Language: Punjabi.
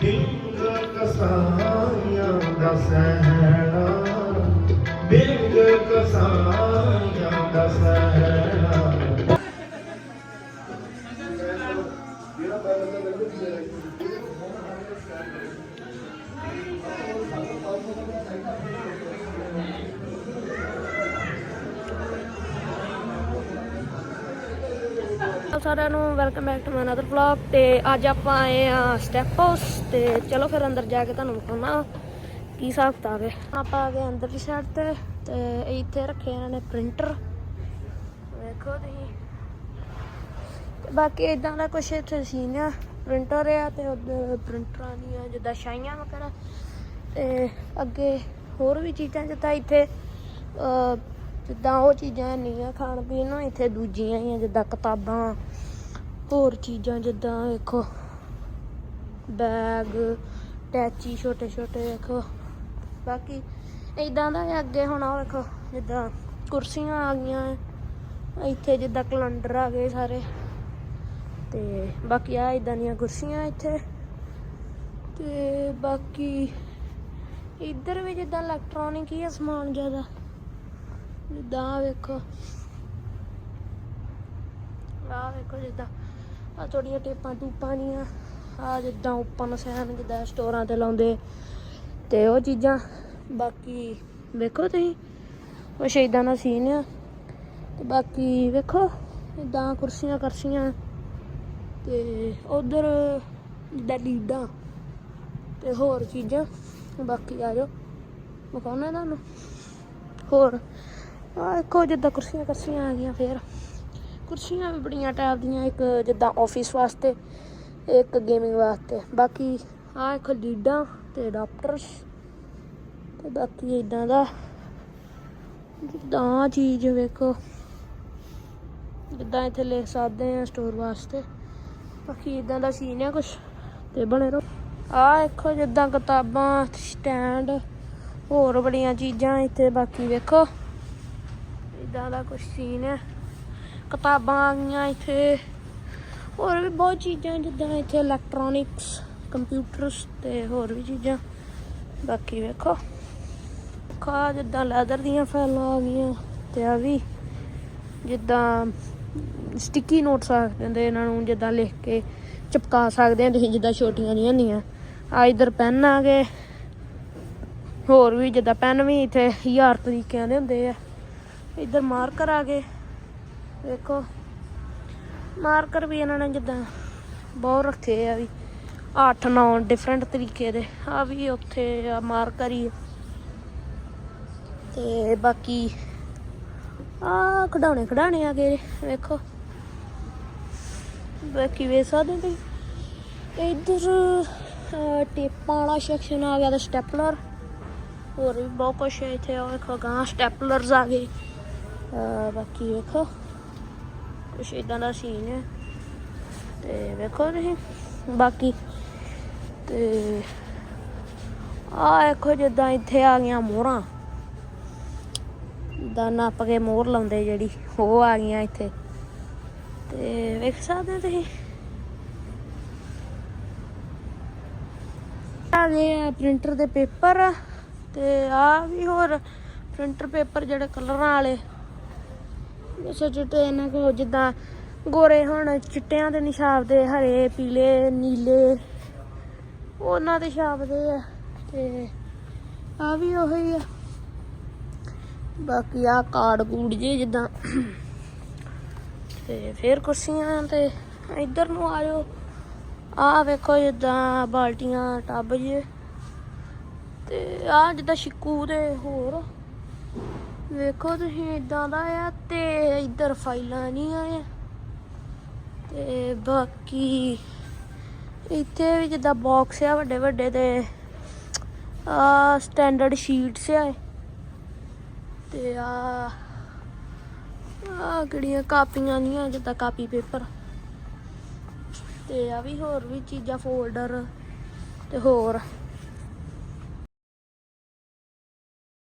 ਬਿੰਗ ਕਸਾਈਆਂ ਦਾ ਸਹਿਣਾ ਬਿੰਗ ਕਸਾਈਆਂ ਦਾ ਸਹਿਣਾ ਸਤਿ ਸਾਰਿਆਂ ਨੂੰ welcome back to my another vlog ਤੇ ਅੱਜ ਆਪਾਂ ਆਏ ਆ ਸਟੈਪ ਹਾਊਸ ਤੇ ਚਲੋ ਫਿਰ ਅੰਦਰ ਜਾ ਕੇ ਤੁਹਾਨੂੰ ਦਿਖਾਉਣਾ ਕੀ ਹਿਸਾਬ ਕਿਤਾਬ ਹੈ। ਆਪਾਂ ਆ ਗਏ ਅੰਦਰਲੀ ਸਾਈਡ ਤੇ ਤੇ ਇੱਥੇ ਰੱਖੇ ਇਹਨਾਂ ਨੇ ਪ੍ਰਿੰਟਰ ਵੇਖੋ ਤੁਸੀਂ। ਤੇ ਬਾਕੀ ਇਦਾਂ ਦਾ ਕੁਛ ਇੱਥੇ ਸੀਨ ਆ। ਪ੍ਰਿੰਟਰ ਆ ਤੇ ਉਧਰ ਪ੍ਰਿੰਟਰਾਂ ਦੀਆਂ ਜਿੱਦਾਂ ਸ਼ਾਈਆਂ ਵਗੈਰਾ। ਤੇ ਅੱਗੇ ਹੋਰ ਵੀ ਚੀਜ਼ਾਂ ਜਿੱਦਾਂ ਇੱਥੇ ਜਿੱਦਾਂ ਉਹ ਚੀਜ਼ਾਂ ਨਹੀਂ ਆ ਖਾਣ ਪੀਣ ਨੂੰ, ਇੱਥੇ ਦੂਜੀਆਂ ਹੀ ਆ, ਜਿੱਦਾਂ ਕਿਤਾਬਾਂ, ਹੋਰ ਚੀਜ਼ਾਂ ਜਿੱਦਾਂ ਵੇਖੋ ਬੈਗ ਟੈਚੀ ਛੋਟੇ ਛੋਟੇ ਵੇਖੋ ਬਾਕੀ ਇਦਾਂ ਦਾ ਹੈ ਅੱਗੇ ਹੁਣ ਆਹ ਵੇਖੋ ਜਿੱਦਾਂ ਕੁਰਸੀਆਂ ਆ ਗਈਆਂ ਇੱਥੇ ਜਿੱਦਾਂ ਕੈਲੰਡਰ ਆ ਗਏ ਸਾਰੇ, ਤੇ ਬਾਕੀ ਆ ਇਦਾਂ ਦੀਆਂ ਕੁਰਸੀਆਂ ਇੱਥੇ, ਤੇ ਬਾਕੀ ਇੱਧਰ ਵੀ ਜਿੱਦਾਂ ਇਲੈਕਟ੍ਰੋਨਿਕ ਹੀ ਆ ਸਮਾਨ ਜ਼ਿਆਦਾ। ਜਿੱਦਾਂ ਵੇਖੋ। ਆਹ ਵੇਖੋ ਜਿੱਦਾਂ ਆ ਥੋੜੀਆਂ ਟੇਪਾਂ ਟੂਪਾਂ ਦੀਆਂ ਆ ਜਿੱਦਾਂ ਓਪਨ ਸਹਿਣ ਜਿੱਦਾਂ ਸਟੋਰਾਂ ਤੇ ਲਾਉਂਦੇ। ਤੇ ਉਹ ਚੀਜ਼ਾਂ, ਬਾਕੀ ਵੇਖੋ ਤੁਸੀਂ ਕੁਛ ਇਦਾਂ ਦਾ ਸੀਨ ਆ। ਤੇ ਬਾਕੀ ਵੇਖੋ ਇਦਾਂ ਕੁਰਸੀਆਂ ਕਰਸੀਆਂ। ਤੇ ਉਧਰ ਜਿੱਦਾਂ ਲੀਡਾਂ ਤੇ ਹੋਰ ਚੀਜ਼ਾਂ। ਬਾਕੀ ਆ ਜਾਓ ਮਕਾਉਣਾ ਤੁਹਾਨੂੰ। ਹੋਰ ਆਹ ਦੇਖੋ, ਜਿੱਦਾਂ ਕੁਰਸੀਆਂ ਕਰਸੀਆਂ ਆ ਗਈਆਂ ਫੇਰ। ਕੁਰਸੀਆਂ ਵੀ ਬੜੀਆਂ ਟਾਈਪ ਦੀਆਂ, ਇੱਕ ਜਿੱਦਾਂ ਆਫਿਸ ਵਾਸਤੇ, ਇੱਕ ਗੇਮਿੰਗ ਵਾਸਤੇ। ਬਾਕੀ ਆਹ ਇੱਕ ਲੀਡਾਂ ਤੇ ਅਡਾਪਟਰਸ ਤੇ ਬਾਕੀ ਇਦਾਂ ਦਾ। ਜਿੱਦਾਂ ਆਹ ਚੀਜ਼ ਵੇਖੋ, ਜਿੱਦਾਂ ਇੱਥੇ ਲਿਖ ਸਕਦੇ ਆ ਸਟੋਰ ਵਾਸਤੇ। ਬਾਕੀ ਇਦਾਂ ਦਾ ਸੀਨ ਆ ਕੁਛ, ਤੇ ਬਣੇ ਰਹੋ। ਆ ਦੇਖੋ, ਜਿੱਦਾਂ ਕਿਤਾਬਾਂ ਸਟੈਂਡ ਹੋਰ ਬੜੀਆਂ ਚੀਜ਼ਾਂ ਇੱਥੇ ਬਾਕੀ ਵੇਖੋ। ਇਦਾਂ ਦਾ ਕੁਛ ਸੀਨ ਹੈ। ਕਿਤਾਬਾਂ ਆ ਗਈਆਂ ਇੱਥੇ। ਹੋਰ ਵੀ ਬਹੁਤ ਚੀਜ਼ਾਂ, ਜਿੱਦਾਂ ਇੱਥੇ ਇਲੈਕਟ੍ਰੋਨਿਕਸ ਕੰਪਿਊਟਰਸ ਤੇ ਹੋਰ ਵੀ ਚੀਜ਼ਾਂ। ਬਾਕੀ ਵੇਖੋ। ਖਾ ਜਿੱਦਾਂ ਲੈਦਰ ਦੀਆਂ ਫਾਈਲਾਂ ਆ ਗਈਆਂ ਤੇ ਆ ਵੀ ਜਿੱਦਾਂ ਸਟਿੱਕੀ ਨੋਟਸ ਆ ਕਹਿੰਦੇ ਇਹਨਾਂ ਨੂੰ, ਜਿੱਦਾਂ ਲਿਖ ਕੇ ਚਿਪਕਾ ਸਕਦੇ ਆ ਤੁਸੀਂ, ਜਿੱਦਾਂ ਛੋਟੀਆਂ ਜਿਹੀਆਂ ਹੁੰਦੀਆਂ। ਆ ਇਧਰ ਪੈਨ ਆ ਗਏ। ਹੋਰ ਵੀ ਜਿੱਦਾਂ ਪੈਨ ਵੀ ਇੱਥੇ ਹਜ਼ਾਰ ਤਰੀਕਿਆਂ ਦੇ ਹੁੰਦੇ ਆ। ਇੱਧਰ ਮਾਰਕਰ ਆ ਗਏ। ਵੇਖੋ ਮਾਰਕਰ ਵੀ ਇਹਨਾਂ ਨੇ ਜਿੱਦਾਂ ਬਹੁਤ ਰੱਖੇ ਆ ਵੀ 8 9 ਡਿਫਰੈਂਟ ਤਰੀਕੇ ਦੇ। ਆ ਵੀ ਉੱਥੇ ਆ ਮਾਰਕਰ ਹੀ ਤੇ ਬਾਕੀ ਆ ਖਡਾਉਣੇ ਖਡਾਣੇ ਆ ਗਏ, ਵੇਖੋ। ਬਾਕੀ ਵੇ ਸਕਦੇ ਤੁਸੀਂ। ਇੱਧਰ ਟੇਪਾਂ ਵਾਲਾ ਸੈਕਸ਼ਨ ਆ ਗਿਆ, ਤੇ ਸਟੈਪਲਰ ਹੋਰ ਵੀ ਬਹੁਤ ਕੁਛ ਹੈ ਇੱਥੇ ਉਹ ਵੇਖੋ ਗਾਂ ਸਟੈਪਲਰਸ ਆ ਗਏ। ਬਾਕੀ ਵੇਖੋ। ਕੁਛ ਇਦਾਂ ਦਾ ਸੀਨ ਹੈ। ਤੇ ਵੇਖੋ ਤੁਸੀਂ। ਬਾਕੀ ਤੇ ਆ ਵੇਖੋ ਜਿੱਦਾਂ ਇੱਥੇ ਆ ਗਈਆਂ ਮੋਹਰਾਂ। ਦਾ ਨੱਪ ਕੇ ਮੋਹਰ ਲਾਉਂਦੇ ਜਿਹੜੀ ਉਹ ਆ ਗਈਆਂ ਇੱਥੇ। ਤੇ ਵੇਖ ਸਕਦੇ ਤੁਸੀਂ। ਆ ਗਏ ਆ ਪ੍ਰਿੰਟਰ ਦੇ ਪੇਪਰ ਤੇ ਆ ਵੀ ਹੋਰ ਪ੍ਰਿੰਟਰ ਪੇਪਰ ਜਿਹੜੇ ਕਲਰਾਂ ਵਾਲੇ ਸੋ ਚਿੱਟੇ ਇਹਨਾਂ ਕੋ ਜਿੱਦਾਂ ਗੋਰੇ ਹੁਣ ਚਿੱਟਿਆਂ ਦੇ ਨਿਸ਼ਾਬ ਦੇ ਹਰੇ, ਪੀਲੇ, ਨੀਲੇ। ਉਹਨਾਂ ਦੇ ਛਾਪਦੇ ਆ ਤੇ ਆ ਵੀ ਉਹੀ ਆ। ਬਾਕੀ ਆ ਕਾਰਡ ਕੂੜ ਜੇ ਜਿੱਦਾਂ। ਤੇ ਫੇਰ ਕੁਰਸੀਆਂ ਤੇ ਇੱਧਰ ਨੂੰ ਆ ਜਾਓ। ਆ ਵੇਖੋ ਜਿੱਦਾਂ ਬਾਲਟੀਆਂ ਟੱਬ ਜੇ। ਤੇ ਆ ਜਿੱਦਾਂ ਸ਼ਿਕੂ ਦੇ ਹੋਰ। ਵੇਖੋ ਤੁਸੀਂ ਇਦਾਂ ਦਾ ਆ ਤੇ ਇੱਧਰ ਫਾਈਲਾਂ ਨਹੀਂ ਆਏ। ਤੇ ਬਾਕੀ ਇੱਥੇ ਵੀ ਜਿੱਦਾਂ ਬਾਕਸ ਆ ਵੱਡੇ ਵੱਡੇ ਤੇ, ਆ ਸਟੈਂਡਰਡ ਸ਼ੀਟਸ ਆ। ਤੇ ਆ ਆ ਕਿਹੜੀਆਂ ਕਾਪੀਆਂ ਨਹੀਂ ਆ, ਜਿੱਦਾਂ ਕਾਪੀ ਪੇਪਰ। ਤੇ ਆ ਵੀ ਹੋਰ ਵੀ ਚੀਜ਼ਾਂ ਫੋਲਡਰ ਤੇ ਹੋਰ।